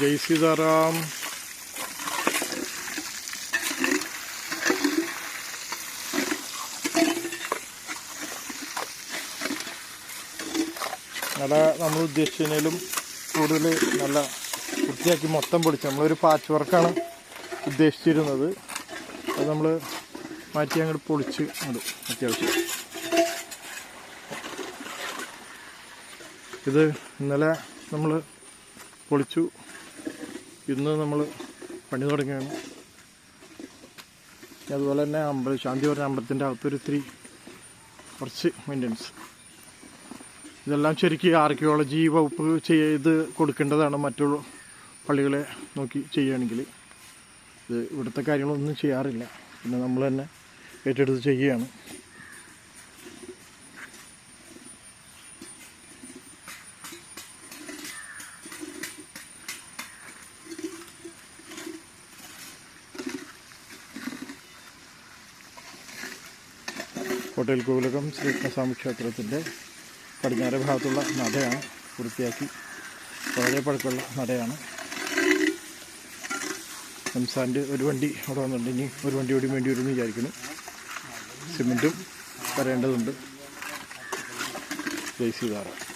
ജയ് സീതാറാം നല്ല നമ്മൾ ഉദ്ദേശിച്ചതിലും കൂടുതൽ നല്ല വൃത്തിയാക്കി മൊത്തം പൊളിച്ചു. നമ്മളൊരു പാച്ച് വർക്കാണ് ഉദ്ദേശിച്ചിരുന്നത്. അത് നമ്മൾ മാറ്റി അങ്ങോട്ട് പൊളിച്ച് ഇടും. അത്യാവശ്യം. ഇത് ഇന്നലെ നമ്മൾ പൊളിച്ചു. ഇന്ന് നമ്മൾ പണി തുടങ്ങിയാണ്. അതുപോലെ തന്നെ അമ്പല ശാന്തി പറഞ്ഞ അമ്പലത്തിന്റെ അകത്തൊരു ഇത്തിരി കുറച്ച് മെയിന്റനൻസ് ഇതെല്ലാം ശരിക്കും ആർക്കിയോളജി വകുപ്പ് ചെയ്ത് കൊടുക്കേണ്ടതാണ് മറ്റുള്ള പള്ളികളെ നോക്കി ചെയ്യുകയാണെങ്കിൽ. ഇത് ഇവിടുത്തെ കാര്യങ്ങളൊന്നും ചെയ്യാറില്ല. പിന്നെ നമ്മൾ തന്നെ ഏറ്റെടുത്ത് ചെയ്യുകയാണ്. ഹോട്ടൽ കോവിലകം ശ്രീകൃഷ്ണസ്വാമി ക്ഷേത്രത്തിന്റെ പടിഞ്ഞാറ് ഭാഗത്തുള്ള നടയാണ് വൃത്തിയാക്കി വളരെ പഴക്കമുള്ള നടയാണ്. സംസ്ഥാന്റെ ഒരു വണ്ടി അവിടെ വന്നിട്ടുണ്ട്. ഇനി ഒരു വണ്ടി കൂടി വേണ്ടി വരുമെന്ന് വിചാരിക്കുന്നു. സിമെന്റും വരേണ്ടതുണ്ട്. ജയ് സീതാറാം